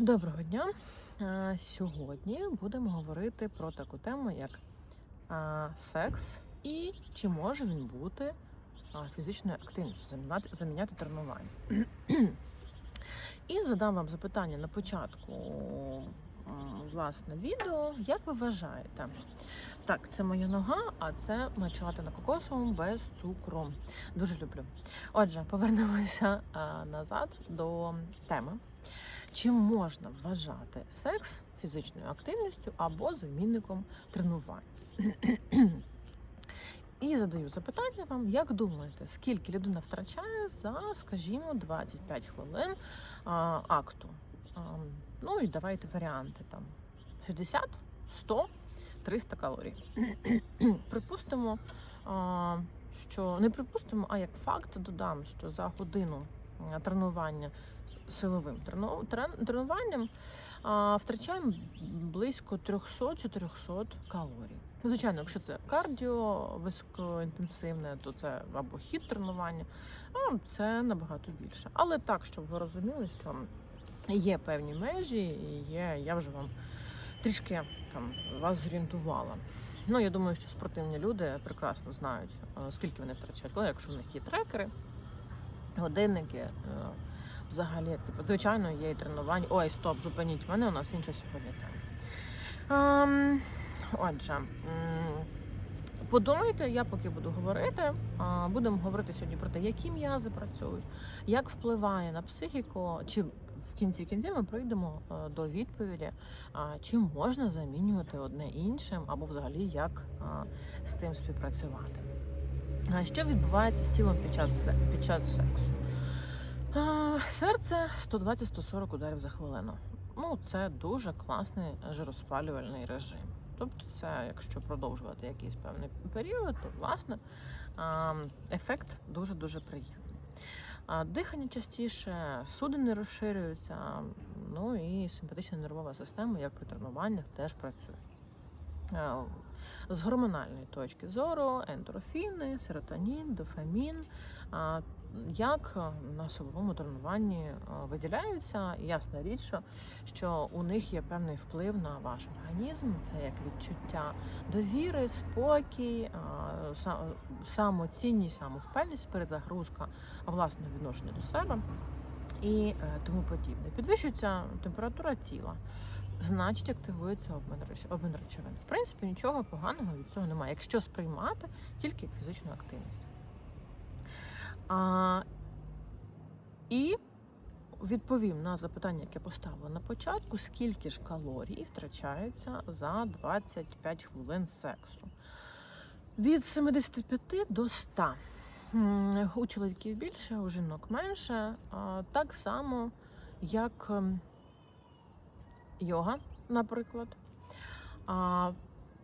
Доброго дня. Сьогодні будемо говорити про таку тему, як секс і чи може він бути фізичною активністю, заміняти, тренування. І задам вам запитання на початку власне відео. Як ви вважаєте? Так, це моя нога, а це на кокосовому без цукру. Дуже люблю. Отже, повернемося назад до теми. Чи можна вважати секс фізичною активністю або замінником тренувань? І задаю запитання вам, як думаєте, скільки людина втрачає за, скажімо, 25 хвилин а, акту? А, ну і давайте варіанти там 60, 100, 300 калорій. Припустимо, а, що не припустимо, а як факт додам, що за годину тренування силовим трену- тренуванням втрачаємо близько 300-400 калорій. Звичайно, якщо це кардіо високоінтенсивне, то це або хід тренування, а це набагато більше. Але так, щоб ви розуміли, що є певні межі, і є, я вже вам трішки там вас зорієнтувала. Ну, я думаю, що спортивні люди прекрасно знають, е, скільки вони втрачають, якщо в них є трекери, годинники. Взагалі, як це звичайно, є і тренування. Ой, стоп, зупиніть мене, у нас інша сьогодні тема. Ем, отже, подумайте, я поки буду говорити. Будемо говорити сьогодні про те, які м'язи працюють, як впливає на психіку, чи в кінці кінці ми прийдемо е, до відповіді, чи можна замінювати одне іншим, або взагалі як з цим співпрацювати. Що відбувається з тілом під час, під час сексу? Серце 120-140 ударів за хвилину. Ну, це дуже класний жироспалювальний режим. Тобто, це якщо продовжувати якийсь певний період, то власне ефект дуже дуже приємний. Дихання частіше, судини розширюються, ну і симпатична нервова система, як при тренуваннях, теж працює. З гормональної точки зору ендорфіни, серотонін, дофамін, як на силовому тренуванні виділяються. І Ясна річ, що, у них є певний вплив на ваш організм. Це як відчуття довіри, спокій, самоцінність, самовпевненість, перезагрузка власного відношення до себе і е, тому подібне. Підвищується температура тіла. Значить, активується обмін речовин-. В принципі, нічого поганого від цього немає, якщо сприймати тільки як фізичну активність. А, і відповім на запитання, яке поставила на початку: скільки ж калорій втрачається за 25 хвилин сексу? Від 75 до 100. У чоловіків більше, у жінок менше. Так само, як ем, йога, наприклад. А,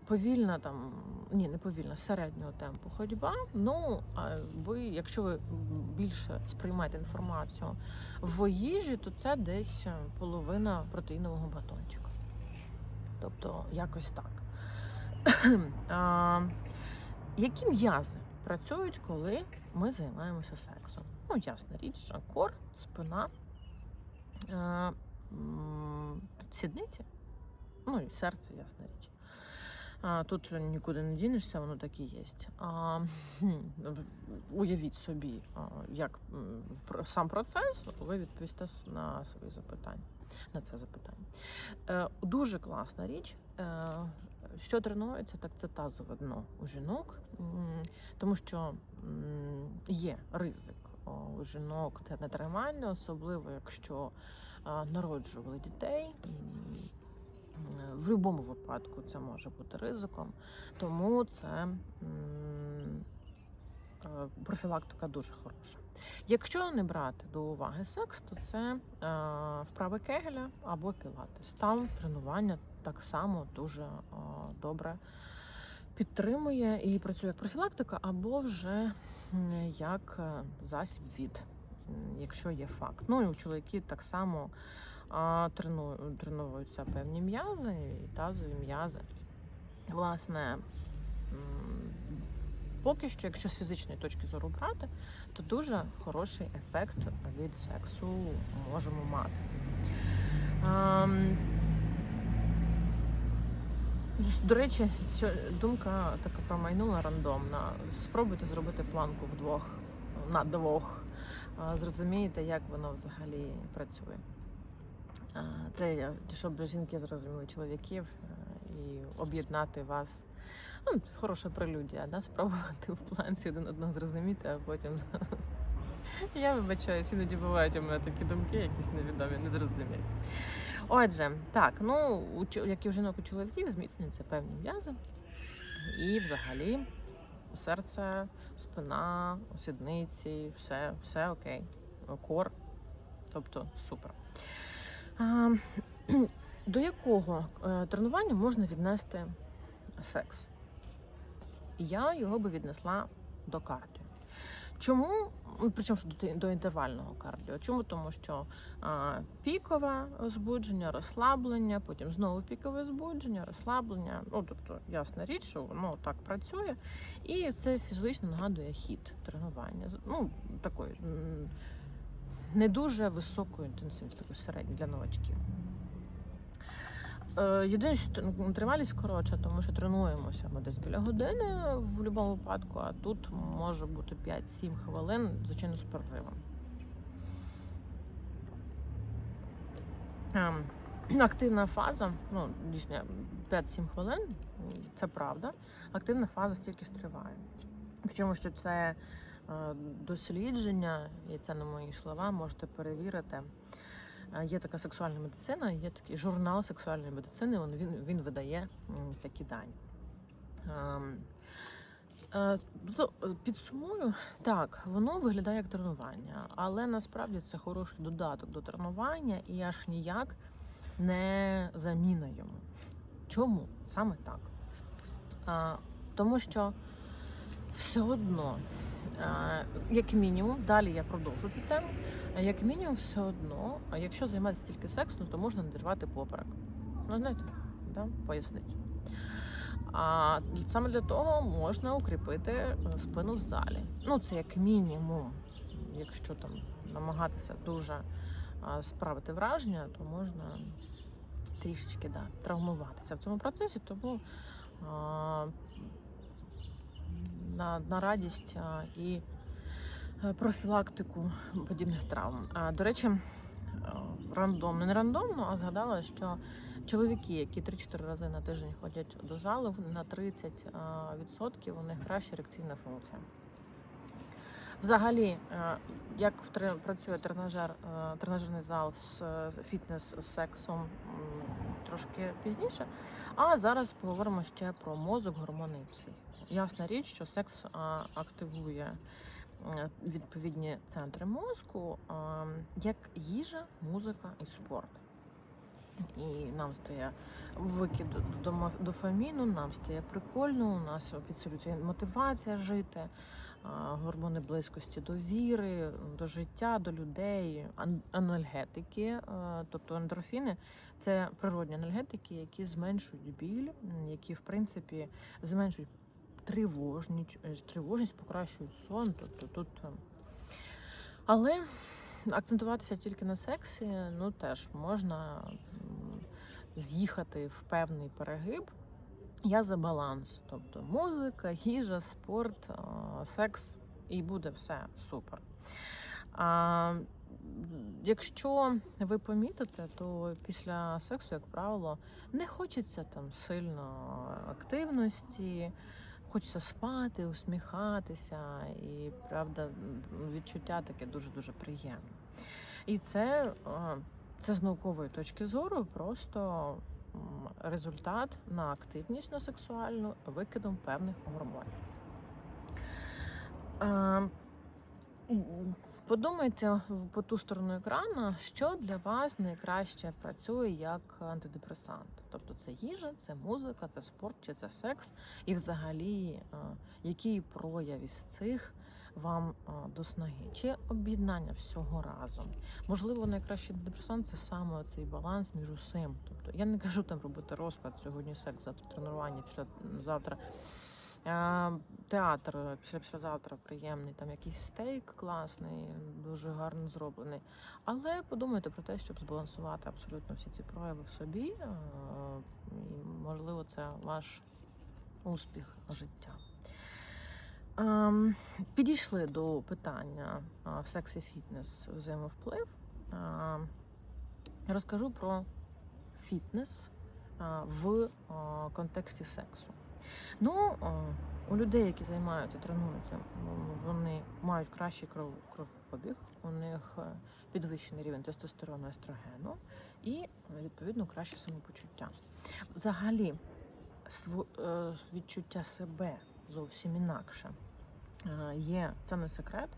повільна там, ні, не повільна, середнього темпу ходьба. Ну, а ви, якщо ви більше сприймаєте інформацію в їжі, то це десь е, половина протеїнового батончика. Тобто якось так. а, які м'язи працюють, коли ми займаємося сексом? Ну, ясна річ, кор, спина, е, м, сідниці, ну і серце, ясна річ. А, тут нікуди не дінешся, воно так і є. А, уявіть собі, як сам процес, ви відповісте на свої запитання, на це запитання. Е, дуже класна річ. Е, що тренується, так це тазове дно у жінок, тому що є ризик у жінок це нетримання, особливо якщо народжували дітей. В будь-якому випадку це може бути ризиком, тому це е, профілактика дуже хороша. Якщо не брати до уваги секс, то це е, вправи Кегеля або пілатес. Там тренування так само дуже е, добре підтримує і працює як профілактика, або вже як засіб від, якщо є факт. Ну і у чоловіків так само а, трену, тренуються певні м'язи, і тазові м'язи. Власне, поки що, якщо з фізичної точки зору брати, то дуже хороший ефект від сексу можемо мати. З- До речі, ця думка така промайнула рандомна. Спробуйте зробити планку вдвох, на двох. Зрозумієте, як воно взагалі працює. Це я- щоб жінки зрозуміли чоловіків е, і об'єднати вас. Ну, хороша прелюдія, да? спробувати в планці один одного зрозуміти, а потім. Я вибачаюсь, іноді бувають у мене такі думки, якісь невідомі, незрозумілі. Отже, так, ну, як і у жінок у чоловіків, зміцнюються певні м'язи. І взагалі серце, спина, сідниці, все, все окей. Кор, тобто супер. До якого е, тренування можна віднести секс? Я його би віднесла до кардіо. Чому? Причому ж до, інтервального кардіо. Чому? Тому що а, пікове збудження, розслаблення, потім знову пікове збудження, розслаблення. Ну, тобто, ясна річ, що воно так працює. І це фізично нагадує хід тренування. Ну, такої не дуже високої інтенсивності, такої середньої для новачків. Е, Єдине, що тр- тривалість коротша, тому що тренуємося ми десь біля години в будь-якому випадку, а тут може бути 5-7 хвилин, звичайно, з переривом. Ем, Активна фаза, ну дійсно 5-7 хвилин, це правда. Активна фаза стільки ж триває. Причому, що це е, дослідження, і це не мої слова, можете перевірити. Є така сексуальна медицина, є такий журнал сексуальної медицини. Він, він, видає такі дані. Ем, е, Тобто, е, підсумую, так, воно виглядає як тренування, але насправді це хороший додаток до тренування і аж ніяк не заміна йому. Чому саме так? Тому що все одно, як мінімум, далі я продовжу цю тему. Як мінімум, все одно, а якщо займатися тільки сексом, то можна надривати поперек. Ну, знаєте, да? поясницю. А саме для того можна укріпити е, спину в залі. Ну, це як мінімум. Якщо там намагатися дуже справити враження, то можна трішечки да, травмуватися в цьому процесі, тому а, на, на радість і е, профілактику подібних травм. До речі, е, рандомно, не рандомно, а згадала, що чоловіки, які 3-4 рази на тиждень ходять до залу, на 30% а, відсотків у них краща ерекційна функція. Взагалі, е, як працює тренажер, тренажерний зал з фітнес з сексом трошки пізніше. А зараз поговоримо ще про мозок, гормони і психіку. Ясна річ, що секс активує е, відповідні центри мозку, як їжа, музика і спорт. І нам стає викид дома- дофаміну, нам стає прикольно, у нас підсилюється мотивація жити, гормони близькості до віри, до життя, до людей, анальгетики, е, тобто ендорфіни це природні анальгетики, які зменшують біль, які в принципі зменшують тривожність, е, тривожність покращують сон. Тобто тут. е, Але акцентуватися тільки на сексі, ну теж можна з'їхати в певний перегиб. Я за баланс, тобто музика, їжа, спорт, секс, і буде все супер. А, якщо ви помітите, то після сексу, як правило, не хочеться там сильно активності, хочеться спати, усміхатися, і правда, відчуття таке дуже-дуже приємне. І це, це з наукової точки зору просто результат на активність на сексуальну викидом певних гормонів. Подумайте по ту сторону екрану, що для вас найкраще працює як антидепресант. Тобто це їжа, це музика, це спорт чи це секс, і взагалі а, який прояв із цих вам до снаги, чи об'єднання всього разом. Можливо, найкращий антидепресант це саме цей баланс між усім. Тобто я не кажу там робити розклад сьогодні секс, завтра тренування, після завтра Е, Театр е, після післязавтра приємний, там якийсь стейк класний, дуже гарно зроблений. Але подумайте про те, щоб збалансувати абсолютно всі ці прояви в собі. е, І, можливо, це ваш успіх життя. Ем, Підійшли до питання секс і фітнес взаємовплив. Ем, Розкажу про фітнес в контексті сексу. Ну, у людей, які займаються, тренуються, вони мають кращий кров, кровообіг, у них е, підвищений рівень тестостерону естрогену і відповідно краще самопочуття. Взагалі, е, відчуття себе зовсім інакше. Е, Є це не секрет,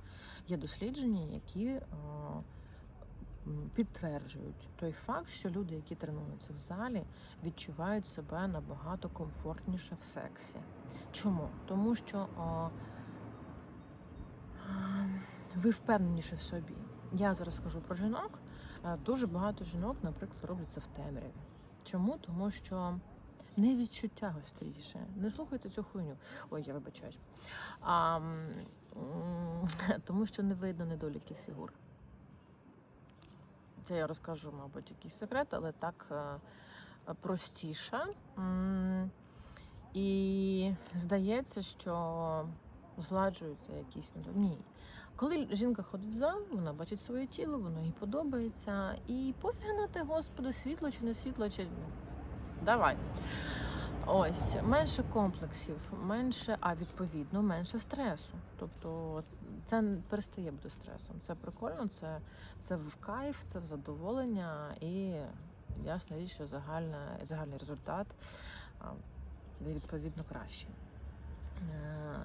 є дослідження, які підтверджують той факт, що люди, які тренуються в залі, відчувають себе набагато комфортніше в сексі. Чому? Тому що о, ви впевненіше в собі. Я зараз скажу про жінок. Дуже багато жінок, наприклад, роблять це в темряві. Чому? Тому що не відчуття гостріше. Не слухайте цю хуйню. Ой, я вибачаюсь. А, тому що не видно недоліків фігур. Це я розкажу, мабуть, якийсь секрет, але так е, простіше. І здається, що зладжуються якісь Ні. Коли жінка ходить в зал, вона бачить своє тіло, воно їй подобається. І пофіг на те, господи, світло чи не світло, чи давай. Ось менше комплексів, менше, а відповідно менше стресу. Тобто це перестає бути стресом. Це прикольно, це, це в кайф, це в задоволення і ясна річ, що загальна, загальний результат відповідно кращий. Е,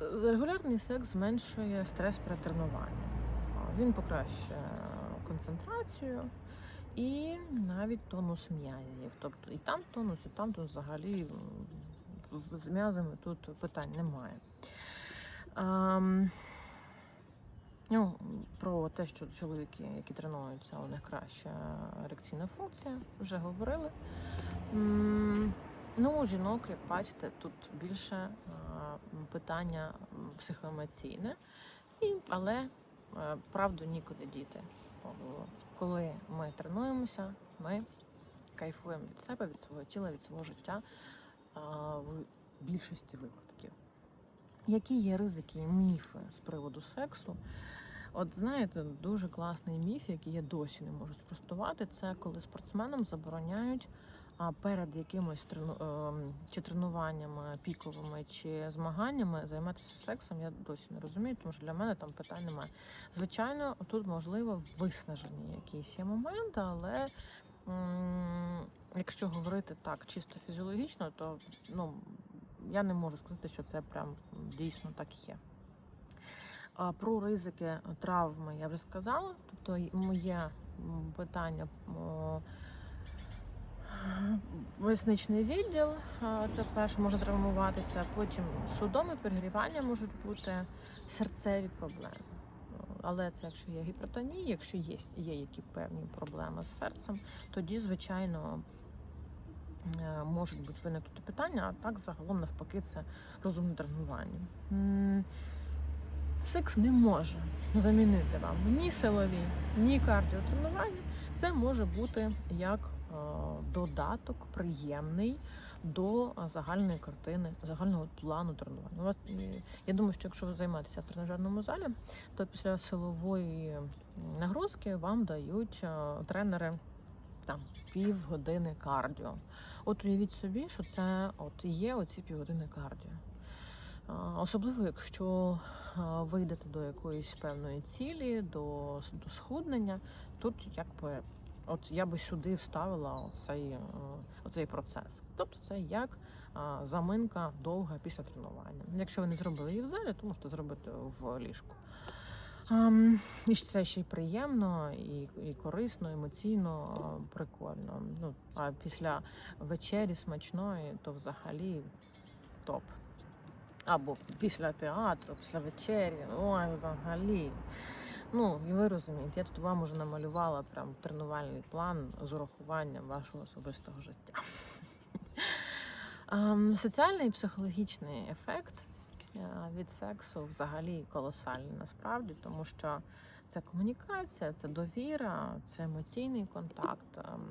Регулярний секс зменшує стрес при тренуванні. Він покращує концентрацію і навіть тонус м'язів. Тобто і там тонус, і там тонус взагалі з м'язами тут питань немає. Ам, Ну, про те, що чоловіки, які тренуються, у них краща ерекційна функція, вже говорили. Ну, у жінок, як бачите, тут більше а, питання психоемоційне, і, але е, правду нікуди діти. Коли ми тренуємося, ми кайфуємо від себе, від свого тіла, від свого життя а, в більшості випадків. Які є ризики і міфи з приводу сексу? От знаєте, дуже класний міф, який я досі не можу спростувати, це коли спортсменам забороняють перед якимось ем, чи тренуваннями піковими чи змаганнями займатися сексом, я досі не розумію, тому що для мене там питань немає. Звичайно, тут можливо виснажені якісь є моменти, але якщо говорити так чисто фізіологічно, то ну я не можу сказати, що це прям дійсно так і є. Про ризики травми я вже сказала. Тобто моє питання о, Поясничний відділ, це перше може травмуватися, потім судоми, перегрівання можуть бути серцеві проблеми. Але це якщо є гіпертонія, якщо є, є які певні проблеми з серцем, тоді, звичайно, можуть бути виникнути питання, а так загалом навпаки це розумне тренування. Секс не може замінити вам ні силові, ні кардіотренування. Це може бути як е, додаток приємний до е, загальної картини, загального плану тренування. Е, Я думаю, що якщо ви займаєтеся в тренажерному залі, то після силової нагрузки вам дають е, тренери там півгодини кардіо. От уявіть собі, що це от є оці півгодини кардіо. Особливо, якщо ви йдете до якоїсь певної цілі, до, до схуднення, тут якби от я би сюди вставила оцей, е, оцей процес. Тобто це як заминка довга після тренування. Якщо ви не зробили її в залі, то можете зробити в ліжку. І це ще й приємно, і, і корисно, емоційно, прикольно. Ну, а після вечері смачної, то взагалі топ. Або після театру, після вечері. Ой, взагалі. Ну, і ви розумієте, я тут вам уже намалювала прям тренувальний план з урахуванням вашого особистого життя. Соціальний і психологічний ефект від сексу взагалі колосальний насправді, тому що це комунікація, це довіра, це емоційний контакт. ем,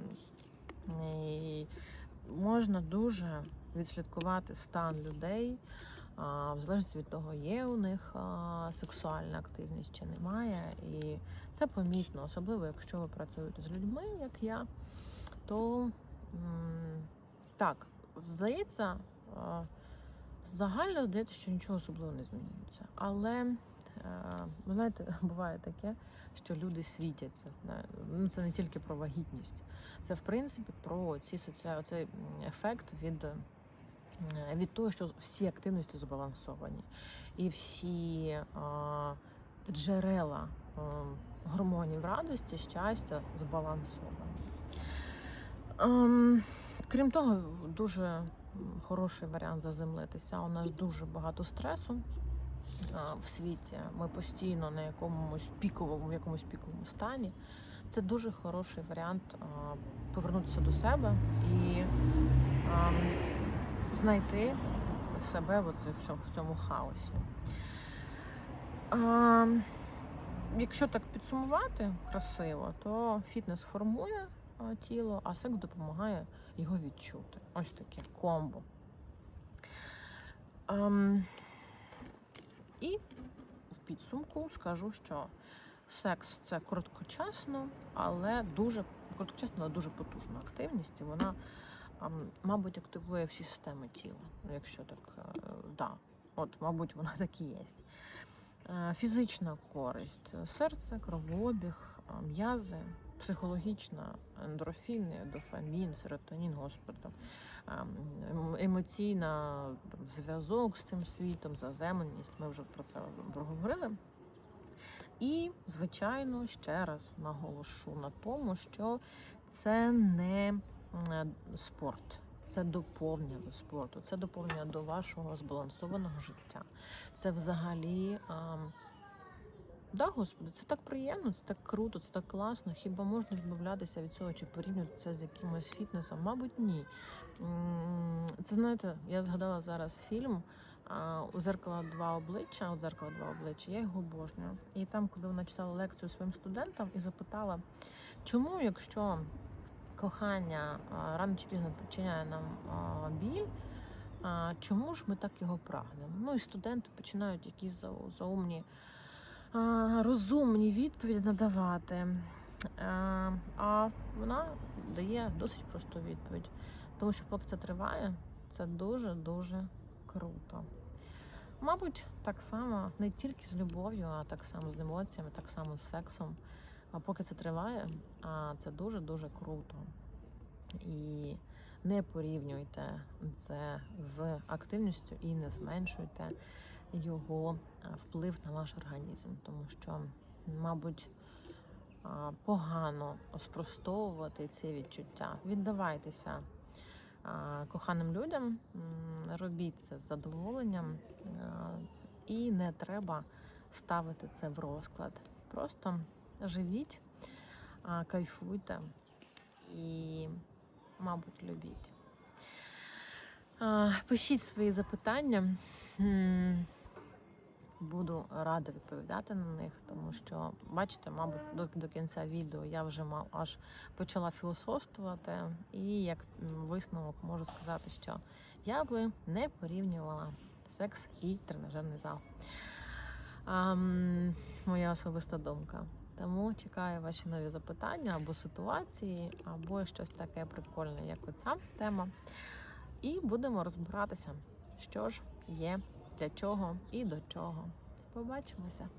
І можна дуже відслідкувати стан людей, в залежності від того, є у них сексуальна активність чи немає. І це помітно, особливо якщо ви працюєте з людьми, як я, то так, здається, загально здається, що нічого особливого не змінюється. Але е, ви знаєте, буває таке, що люди світяться. Ну, це не тільки про вагітність, це в принципі про ці соціальні цей ефект від, е, від того, що всі активності збалансовані, і всі а, джерела а, гормонів радості, щастя збалансовані. Ем, крім того, дуже хороший варіант заземлитися. У нас дуже багато стресу в світі. Ми постійно на якомусь піковому, в якомусь піковому стані. Це дуже хороший варіант повернутися до себе і знайти себе в, цьому, хаосі. Якщо так підсумувати красиво, то фітнес формує тіло, а секс допомагає його відчути. Ось таке комбо. Ем, і в підсумку скажу, що секс це короткочасно, але дуже короткочасно, але дуже потужна активність. І вона, ем, мабуть, активує всі системи тіла. Якщо так, е, да. От, мабуть, вона так і є. Е, Фізична користь, серце, кровообіг, е, м'язи, психологічна, ендорфіни, дофамін, серотонін, господи, ем, ем, емоційна зв'язок з цим світом, заземленість. Ми вже про це проговорили. І, звичайно, ще раз наголошу на тому, що це не спорт, це доповнення до спорту, це доповнення до вашого збалансованого життя. Це взагалі. ем, Да, господи, це так приємно, це так круто, це так класно. Хіба можна відмовлятися від цього чи порівнювати це з якимось фітнесом? Мабуть, ні. Це знаєте, я згадала зараз фільм у зеркала два обличчя. У зеркала два обличчя, я його обожнюю. І там, коли вона читала лекцію своїм студентам і запитала, чому, якщо кохання рано чи пізно причиняє нам біль, чому ж ми так його прагнемо? Ну і студенти починають якісь зау- заумні розумні відповіді надавати. А, а вона дає досить просту відповідь. Тому що поки це триває, це дуже-дуже круто. Мабуть, так само не тільки з любов'ю, а так само з емоціями, так само з сексом. А поки це триває, а це дуже-дуже круто. І не порівнюйте це з активністю і не зменшуйте його е, вплив на ваш організм, тому що, мабуть, погано спростовувати ці відчуття. Віддавайтеся коханим людям, робіть це з задоволенням, і не треба ставити це в розклад. Просто живіть, кайфуйте і, мабуть, любіть. Пишіть свої запитання. Буду рада відповідати на них, тому що, бачите, мабуть, до, до кінця відео я вже мав аж почала філософствувати, і як висновок можу сказати, що я би не порівнювала секс і тренажерний зал. Ам, моя особиста думка. Тому чекаю ваші нові запитання або ситуації, або щось таке прикольне, як оця тема. І будемо розбиратися, що ж є, для чого і до чого. Побачимося!